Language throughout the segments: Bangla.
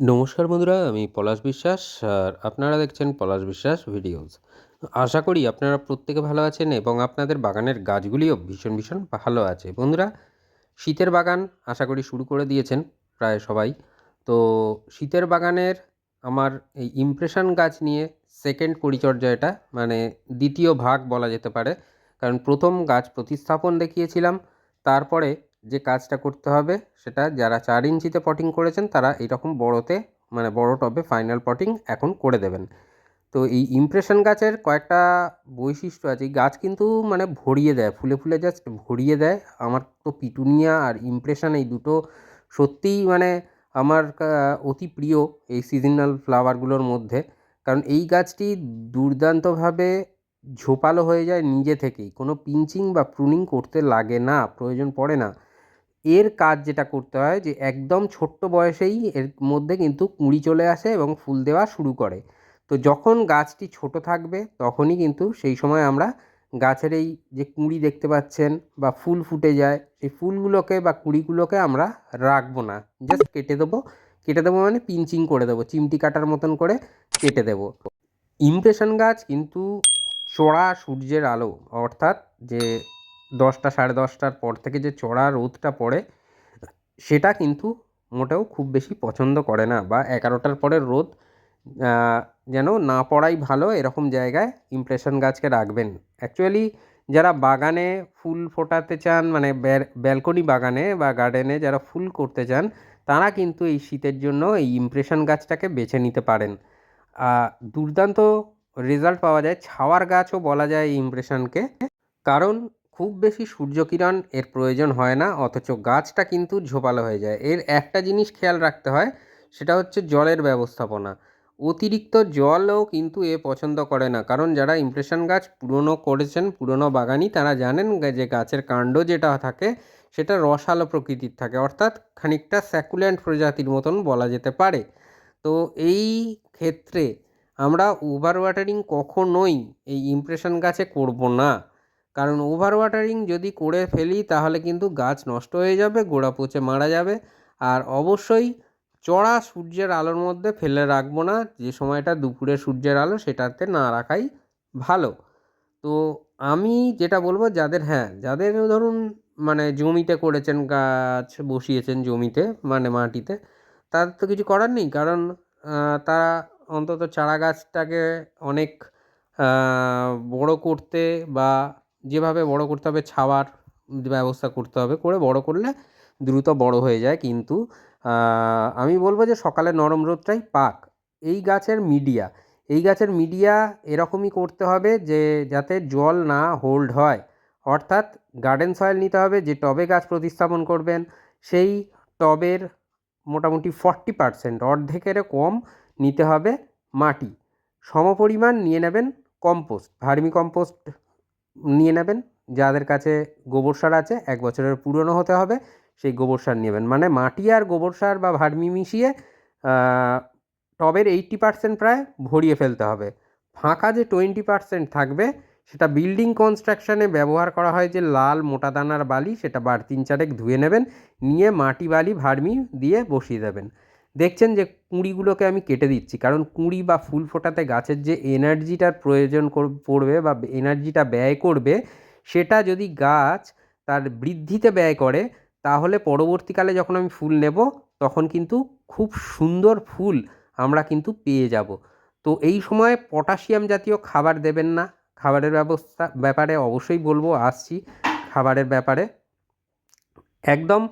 নমস্কার বন্ধুরা, আমি পলাশ বিশ্বাস আর আপনারা দেখছেন পলাশ বিশ্বাস ভিডিওস। আশা করি আপনারা প্রত্যেকে ভালো আছেন এবং আপনাদের বাগানের গাছগুলিও ভীষণ ভীষণ ভালো আছে। বন্ধুরা, শীতের বাগান আশা করি শুরু করে দিয়েছেন প্রায় সবাই। তো শীতের বাগানের আমার এই ইমপ্রেশন গাছ নিয়ে সেকেন্ড পরিচর্যা এটা মানে দ্বিতীয় ভাগ বলা যেতে পারে। কারণ প্রথম গাছ প্রতিস্থাপন দেখিয়েছিলাম, তারপরে যে কাজটা করতে হবে, সেটা যারা চার ইঞ্চিতে পটিং করেছেন, তারা এরকম বড়োতে মানে বড় টবে ফাইনাল পটিং এখন করে দেবেন। তো এই ইমপ্রেশন গাছের কয়েকটা বৈশিষ্ট্য আছে। এই গাছ কিন্তু মানে ভরিয়ে দেয়, ফুলে ফুলে জাস্ট ভরিয়ে দেয়। আমার তো পিটুনিয়া আর ইমপ্রেশন এই দুটো সত্যিই মানে আমার অতি প্রিয় এই সিজনাল ফ্লাওয়ারগুলোর মধ্যে। কারণ এই গাছটি দুর্দান্তভাবে ঝোপালো হয়ে যায় নিজে থেকেই। কোনো পিঞ্চিং বা প্রুনিং করতে লাগে না, প্রয়োজন পড়ে না। এর কাজ যেটা করতে হয় যে একদম ছোট্ট বয়সেই এর মধ্যে কিন্তু কুঁড়ি চলে আসে এবং ফুল দেওয়া শুরু করে। তো যখন গাছটি ছোট থাকবে তখনই কিন্তু সেই সময় আমরা গাছের এই যে কুঁড়ি দেখতে পাচ্ছেন বা ফুল ফুটে যায়, সেই ফুলগুলোকে বা কুঁড়িগুলোকে আমরা রাখব না। জাস্ট কেটে দেবো। কেটে দেবো মানে পিঞ্চিং করে দেবো, চিমটি কাটার মতন করে কেটে দেবো। ইমপ্রেশন গাছ কিন্তু চড়া সূর্যের আলো, অর্থাৎ যে দশটা, সাড়ে দশটার পর থেকে যে চড়া রোদটা পড়ে, সেটা কিন্তু মোটেও খুব বেশি পছন্দ করে না বা এগারোটার পরের রোদ যেন না পড়াই ভালো এরকম জায়গায় ইমপ্রেশন গাছকে রাখবেন। অ্যাকচুয়ালি যারা বাগানে ফুল ফোটাতে চান মানে ব্যালকনি বাগানে বা গার্ডেনে যারা ফুল করতে চান, তারা কিন্তু এই শীতের জন্য এই ইমপ্রেশন গাছটাকে বেছে নিতে পারেন। দুর্দান্ত রেজাল্ট পাওয়া যায়। ছাওয়ার গাছও বলা যায় এই ইমপ্রেশনকে কারণ খুব বেশি সূর্যকিরণ এর প্রয়োজন হয় না, অথচ গাছটা কিন্তু ঝোপালো হয়ে যায়। এর একটা জিনিস খেয়াল রাখতে হয়, সেটা হচ্ছে জলের ব্যবস্থাপনা। অতিরিক্ত জলও কিন্তু এ পছন্দ করে না, কারণ যারা ইমপ্রেশন গাছ পুরনো করেছেন, পুরনো বাগানি, তারা জানেন যে গাছের কাণ্ড যেটা থাকে, সেটা রসালো প্রকৃতির থাকে, অর্থাৎ খানিকটা স্যাকুল্যান্ট প্রজাতির মতন বলা যেতে পারে। তো এই ক্ষেত্রে আমরা ওভার ওয়াটারিং কখনোই এই ইমপ্রেশন গাছে করব না। কারণ ওভার ওয়াটারিং যদি করে ফেলি, তাহলে কিন্তু গাছ নষ্ট হয়ে যাবে, গোড়া পচে মারা যাবে। আর অবশ্যই চড়া সূর্যের আলোর মধ্যে ফেলে রাখব না, যে সময়টা দুপুরে সূর্যের আলো সেটাতে না রাখাই ভালো। তো আমি যেটা বলব, যাদের হ্যাঁ যাদের ধরুন মানে জমিতে করেছেন গাছ, বসিয়েছেন জমিতে মানে মাটিতে, তাদের তো কিছু করার নেই। কারণ তারা অন্তত চারা গাছটাকে অনেক বড় করতে বা যেভাবে বড় করতে হবে, ছাওয়ার ব্যবস্থা করতে হবে, করে বড় করলে দ্রুত বড় হয়ে যায়। কিন্তু আমি বলব যে সকালে নরম রোদটাই পাক। এই গাছের মিডিয়া, এই গাছের মিডিয়া এরকমই করতে হবে যে, যাতে জল না হোল্ড হয়। অর্থাৎ গার্ডেন সয়েল নিতে হবে, যে টবে গাছ প্রতিস্থাপন করবেন, সেই টবের মোটামুটি ফর্টি পার্সেন্ট অর্ধেকেরও কম নিতে হবে মাটি। সমপরিমাণ নিয়ে নেবেন কম্পোস্ট ভার্মি কম্পোস্ট নিয়ে নেবেন। যাদের কাছে গোবর সার আছে, এক বছরের পুরনো হতে হবে, সেই গোবর সার নেবেন। মানে মাটি আর গোবর সার বা ভার্মি মিশিয়ে টবের এইট্টি পার্সেন্ট প্রায় ভরিয়ে ফেলতে হবে। ফাঁকা যে টোয়েন্টি পার্সেন্ট থাকবে, সেটা বিল্ডিং কনস্ট্রাকশনে ব্যবহার করা হয় যে লাল মোটা দানার বালি, সেটা বার তিন চারেক ধুয়ে নেবেন, নিয়ে মাটি বালি ভার্মি দিয়ে বসিয়ে দেবেন। দেখছেন যে কুঁড়িগুলোকে আমি কেটে দিচ্ছি। কারণ কুঁড়ি বা ফুল ফোটাতে গাছের যে এনার্জিটার প্রয়োজন পড়বে বা এনার্জিটা ব্যয় করবে, সেটা যদি গাছ তার বৃদ্ধিতে ব্যয় করে, তাহলে পরবর্তীকালে যখন আমি ফুল নেব, তখন কিন্তু খুব সুন্দর ফুল আমরা কিন্তু পেয়ে যাব। তো এই সময় পটাশিয়াম জাতীয় খাবার দেবেন না। খাবারের ব্যবস্থা, ব্যাপারে অবশ্যই বলব, আসছি খাবারের ব্যাপারে। একদম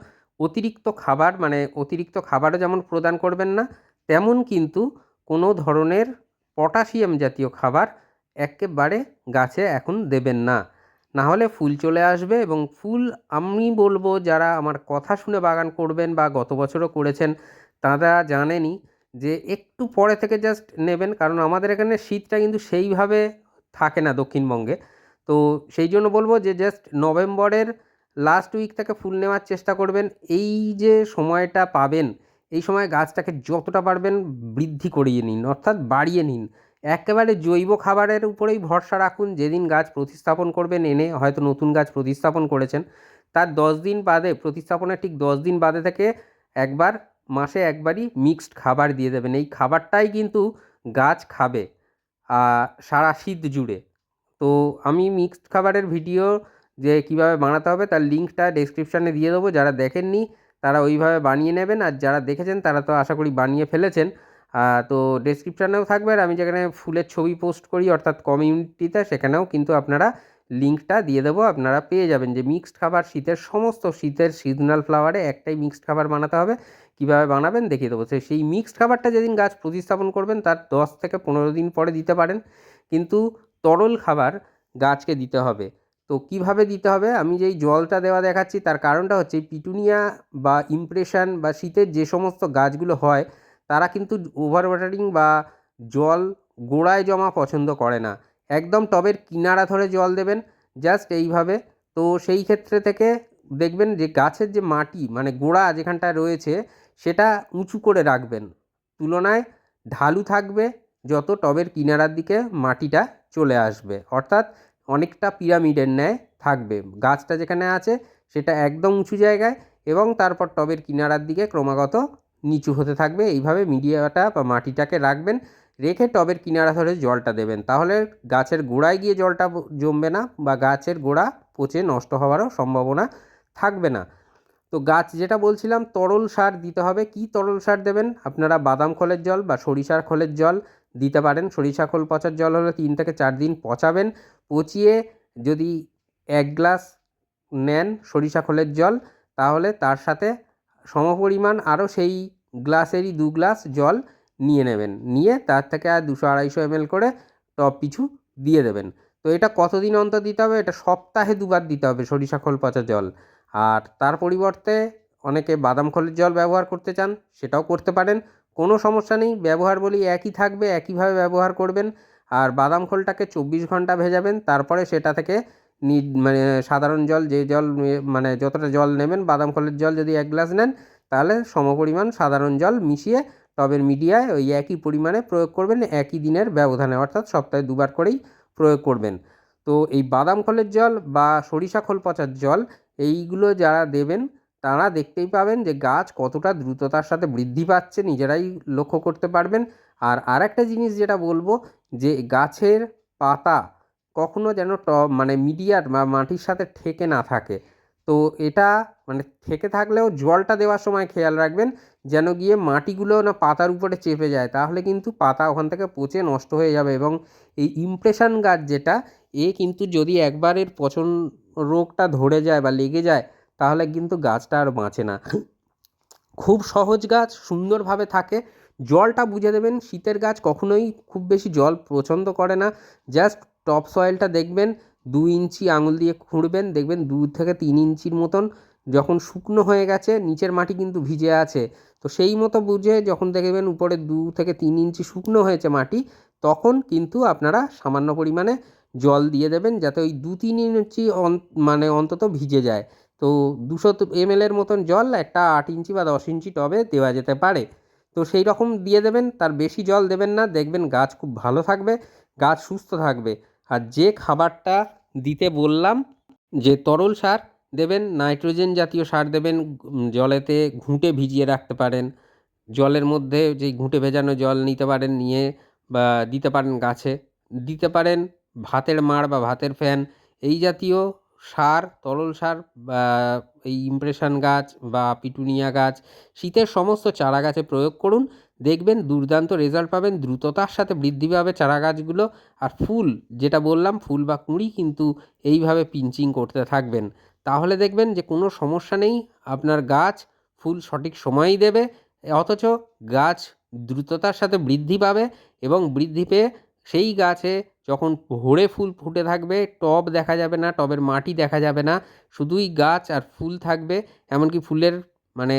অতিরিক্ত খাবার মানে অতিরিক্ত খাবারও যেমন প্রদান করবেন না, তেমন কিন্তু কোনো ধরনের পটাশিয়াম জাতীয় খাবার একেবারে গাছে এখন দেবেন না। না হলে ফুল চলে আসবে এবং ফুল আমি বলব যারা আমার কথা শুনে বাগান করবেন বা গত বছরও করেছেন, তারা জানেনই যে একটু পরে থেকে জাস্ট নেবেন, কারণ আমাদের এখানে শীতটা কিন্তু সেইভাবে থাকে না দক্ষিণবঙ্গে। তো সেই জন্য বলব যে জাস্ট নভেম্বরের লাস্ট উইক থেকে ফুল নেওয়ার চেষ্টা করবেন। এই যে সময়টা পাবেন, এই সময় গাছটাকে যতটা পারবেন বৃদ্ধি করিয়ে নিন, অর্থাৎ বাড়িয়ে নিন। একেবারে জৈব খাবারের উপরেই ভরসা রাখুন। যেদিন গাছ প্রতিস্থাপন করবেন, এনে হয়তো নতুন গাছ প্রতিস্থাপন করেছেন, তার দশ দিন বাদে, প্রতিস্থাপনের ঠিক দশ দিন বাদে থেকে একবার, মাসে একবারই মিক্সড খাবার দিয়ে দেবেন। এই খাবারটাই কিন্তু গাছ খাবে সারা শীত জুড়ে। তো আমি মিক্সড খাবারের ভিডিও যে কীভাবে বানাতে হবে তার লিঙ্কটা ডেসক্রিপশানে দিয়ে দেবো। যারা দেখেননি, তারা ওইভাবে বানিয়ে নেবেন। আর যারা দেখেছেন, তারা তো আশা করি বানিয়ে ফেলেছেন। তো ডেসক্রিপশানেও থাকবে। আর আমি যেখানে ফুলের ছবি পোস্ট করি, অর্থাৎ কমিউনিটিতে সেখানেও কিন্তু আপনারা লিঙ্কটা দিয়ে দেবো। আপনারা পেয়ে যাবেন যে মিক্সড খাবার শীতের সমস্ত, শীতের সিজনাল ফ্লাওয়ারে একটাই মিক্সড খাবার বানাতে হবে। কীভাবে বানাবেন দেখিয়ে দেবো। সেই মিক্সড খাবারটা যেদিন গাছ প্রতিস্থাপন করবেন, তার দশ থেকে পনেরো দিন পরে দিতে পারেন। কিন্তু তরল খাবার গাছকে দিতে হবে। তো কীভাবে দিতে হবে? আমি যেই জলটা দেওয়া দেখাচ্ছি, তার কারণটা হচ্ছে পিটুনিয়া বা ইমপ্রেশন বা শীতের যে সমস্ত গাছগুলো হয়, তারা কিন্তু ওভার ওয়াটারিং বা জল গোড়ায় জমা পছন্দ করে না। একদম টবের কিনারা ধরে জল দেবেন জাস্ট এইভাবে। তো সেই ক্ষেত্রে থেকে দেখবেন যে গাছের যে মাটি মানে গোড়া যেখানটায় রয়েছে, সেটা উঁচু করে রাখবেন। তুলনায় ঢালু থাকবে, যত টবের কিনারার দিকে মাটিটা চলে আসবে। অর্থাৎ অনেকটা পিরামিডের ন্যায় থাকবে। গাছটা যেখানে আছে, সেটা একদম উঁচু জায়গায় এবং তারপর টবের কিনারার দিকে ক্রমাগত নিচু হতে থাকবে। এইভাবে মিডিয়াটা বা মাটিটাকে রাখবেন, রেখে টবের কিনারা ধরে জলটা দেবেন। তাহলে গাছের গোড়ায় গিয়ে জলটা জমবে না বা গাছের গোড়া পচে নষ্ট হওয়ারও সম্ভাবনা থাকবে না। তো গাছ যেটা বলছিলাম, তরল সার দিতে হবে। কি তরল সার দেবেন? আপনারা বাদাম খোলের জল বা সরিষার খোলের জল দিতে পারেন। সরিষা, খোল, পচার জল হলে তিন থেকে চার দিন পচাবেন। পচিয়ে যদি এক গ্লাস নেন সরিষা, খোলের জল, তাহলে তার সাথে সমপরিমাণ আরও সেই গ্লাসেরই দু গ্লাস জল নিয়ে নেবেন। নিয়ে তার থেকে আর দুশো আড়াইশো এমএল করে টপ পিছু দিয়ে দেবেন। তো এটা কতদিন অন্তর দিতে হবে? এটা সপ্তাহে দুবার দিতে হবে সরিষা, খোল, পচা জল। আর তার পরিবর্তে অনেকে বাদাম, খোলের জল ব্যবহার করতে চান, সেটাও করতে পারেন। কোনো সমস্যা নেই, ব্যবহার বলি একই থাকবে, একইভাবে ব্যবহার করবেন। আর বাদাম খোলটাকে চব্বিশ ঘণ্টা ভেজাবেন, তারপরে সেটা থেকে মানে সাধারণ জল, যে জল মানে যতটা জল নেবেন, বাদাম খোলের জল যদি এক গ্লাস নেন, তাহলে সমপরিমাণ সাধারণ জল মিশিয়ে টবের মিডিয়ায় ওই একই পরিমাণে প্রয়োগ করবেন, একই দিনের ব্যবধানে, অর্থাৎ সপ্তাহে দুবার করেই প্রয়োগ করবেন। তো এই বাদাম খোলের জল বা সরিষা খোল পচার জল, এইগুলো যারা দেবেন তারা দেখতেই পাবেন যে গাছ কতটা দ্রুততার সাথে বৃদ্ধি পাচ্ছে, নিজেরাই লক্ষ্য করতে পারবেন। আর আরেকটা জিনিস যেটা বলব, যে গাছের পাতা কখনো যেন ট মানে মিডিয়ার বা মাটির সাথে ঠেকে না থাকে। তো এটা মানে থেকে থাকলেও জলটা দেওয়ার সময় খেয়াল রাখবেন, যেন গিয়ে মাটিগুলো না পাতার উপরে চেপে যায়। তাহলে কিন্তু পাতা ওখান থেকে পচে নষ্ট হয়ে যাবে এবং এই ইমপ্রেশন গাছ যেটা, এ কিন্তু যদি একবারের পচন রোগটা ধরে যায় বা লেগে যায় তাহলে কিন্তু গাছটা আর বাঁচে না। খুব সহজ গাছ, সুন্দরভাবে থাকে। জলটা বুঝে দেবেন, শীতের গাছ কখনোই খুব বেশি জল পছন্দ করে না। জাস্ট টপ সয়েলটা দেখবেন, দু ইঞ্চি আঙুল দিয়ে খুঁড়বেন, দেখবেন দু থেকে তিন ইঞ্চির মতন যখন শুকনো হয়ে গেছে, নিচের মাটি কিন্তু ভিজে আছে। তো সেই মতো বুঝে যখন দেখবেন উপরে দু থেকে তিন ইঞ্চি শুকনো হয়েছে মাটি, তখন কিন্তু আপনারা সামান্য পরিমাণে জল দিয়ে দেবেন, যাতে ওই দু তিন ইঞ্চি মানে অন্তত ভিজে যায়। তো দুশো এমএলের মতন জল একটা আট ইঞ্চি বা দশ ইঞ্চি টবে দেওয়া যেতে পারে। তো সেই রকম দিয়ে দেবেন, তার বেশি জল দেবেন না, দেখবেন গাছ খুব ভালো থাকবে, গাছ সুস্থ থাকবে। আর যে খাবারটা দিতে বললাম, যে তরল সার দেবেন, নাইট্রোজেন জাতীয় সার দেবেন জলেতে ঘুঁটে ভিজিয়ে রাখতে পারেন। জলের মধ্যে যেই ঘুঁটে ভেজানো জল নিতে পারেন, নিয়ে বা দিতে পারেন গাছে। দিতে পারেন ভাতের মাড় বা ভাতের ফ্যান, এই জাতীয় সার, তরল সার এই ইমপ্রেশন গাছ বা পিটুনিয়া গাছ, শীতের সমস্ত চারা গাছে প্রয়োগ করুন। দেখবেন দুর্দান্ত রেজাল্ট পাবেন, দ্রুততার সাথে বৃদ্ধি পাবে চারা গাছগুলো। আর ফুল, যেটা বললাম, ফুল বা কুঁড়ি কিন্তু এইভাবে পিঞ্চিং করতে থাকবেন। তাহলে দেখবেন যে কোনো সমস্যা নেই, আপনার গাছ ফুল সঠিক সময়ই দেবে, অথচ গাছ দ্রুততার সাথে বৃদ্ধি পাবে এবং বৃদ্ধি পেয়ে সেই গাছে যখন ভরে ফুল ফুটে থাকবে, টব দেখা যাবে না, টবের মাটি দেখা যাবে না, শুধুই গাছ আর ফুল থাকবে। এমনকি ফুলের মানে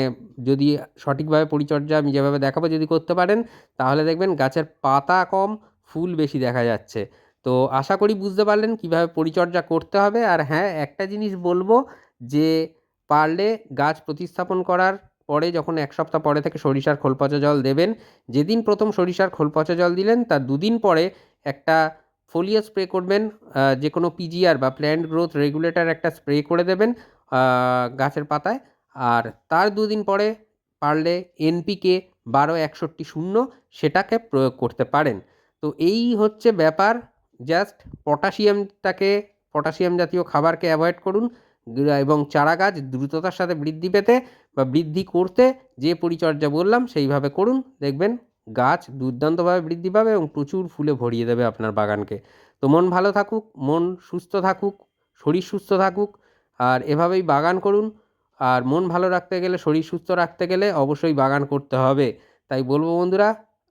যদি সঠিকভাবে পরিচর্যা আমি যেভাবে দেখাবো যদি করতে পারেন, তাহলে দেখবেন গাছের পাতা কম, ফুল বেশি দেখা যাচ্ছে। তো আশা করি বুঝতে পারলেন কীভাবে পরিচর্যা করতে হবে। আর হ্যাঁ একটা জিনিস বলব যে, পারলে গাছ প্রতিস্থাপন করার পরে যখন এক সপ্তাহ পরে থেকে সরিষার খোল পচা জল দেবেন, যেদিন প্রথম সরিষার খোল পচা জল দিলেন, তার দুদিন পরে একটা ফোলিও স্প্রে করবেন যে কোনো পিজিআর বা প্ল্যান্ট গ্রোথ রেগুলেটর একটা স্প্রে করে দেবেন গাছের পাতায়। আর তার দুদিন পরে পারলে এনপিকে বারো একষট্টি শূন্য সেটাকে প্রয়োগ করতে পারেন। তো এই হচ্ছে ব্যাপার। জাস্ট পটাশিয়ামটাকে, পটাশিয়াম জাতীয় খাবারকে অ্যাভয়েড করুন, এবং চারা গাছ দ্রুততার সাথে বৃদ্ধি পেতে বা বৃদ্ধি করতে যে পরিচর্যা বললাম, সেইভাবে করুন। দেখবেন গাছ দুর্দান্তভাবে বৃদ্ধি পাবে এবং প্রচুর ফুলে ভরিয়ে দেবে আপনার বাগানকে। তো মন ভালো থাকুক, মন সুস্থ থাকুক, শরীর সুস্থ থাকুক, আর এভাবেই বাগান করুন। আর মন ভালো রাখতে গেলে, শরীর সুস্থ রাখতে গেলে অবশ্যই বাগান করতে হবে। তাই বলব বন্ধুরা,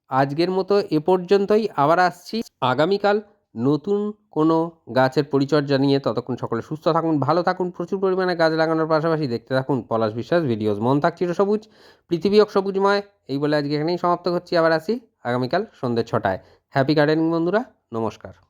আজকের মতো এ পর্যন্তই। আবার আসছি আগামীকাল নতুন কোনো গাছের পরিচর্যা নিয়ে ততক্ষণ সকলে সুস্থ থাকুন, ভালো থাকুন, প্রচুর পরিমাণে গাছ লাগানোর পাশাপাশি দেখতে থাকুন পলাশ বিশ্বাস, ভিডিওস মন থাক চিরসবুজ, পৃথিবী হোক সবুজময়। এই বলে আজকে এখানেই সমাপ্ত করছি, আবার আসি আগামীকাল সন্ধ্যে ছটায়। হ্যাপি গার্ডেনিং বন্ধুরা, নমস্কার।